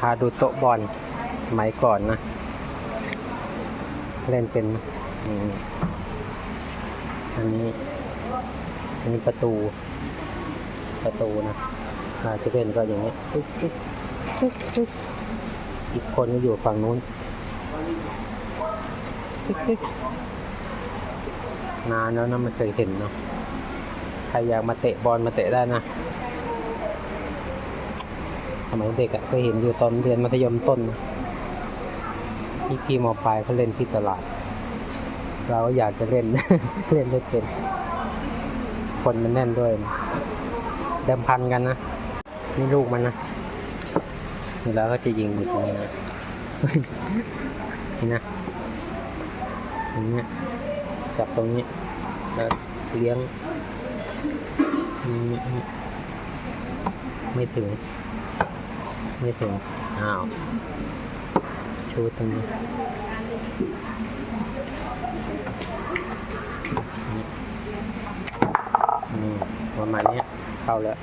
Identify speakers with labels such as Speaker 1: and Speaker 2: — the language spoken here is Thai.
Speaker 1: พาดูโต๊ะบอลสมัยก่อนนะ เล่นเป็นอันนี้อันนี้ประตูประตูนะถ้าจะเล่นก็อย่างนี้ตึ๊กตึ๊กตึ๊กตึ๊กอีกคนก็อยู่ฝั่งนู้นตึ๊กตึ๊กนานแล้วนะไม่เคยเห็นเนาะใครอยากมาเตะบอลมาเตะได้นะ สมัยเด็กอะเคยเห็นอยู่ตอนเรียนมัธยมต้น พี่พี่มปลายเขาเล่นที่ตลาด เราอยากจะเล่น เล่นไม่เป็น คนมันแน่นด้วยนะเดิมพันกันนะนี่ลูกมันนะนี่แล้วก็จะยิงอยู่ตรงนี้นะนี่นะอย่างเงี้ยจับตรงนี้แล้วเลี้ยงไม่ถึง ไม่ถึง อ้าว ชูตรงนี้นี่นี่ประมาณเนี้ยเข้าแล้ว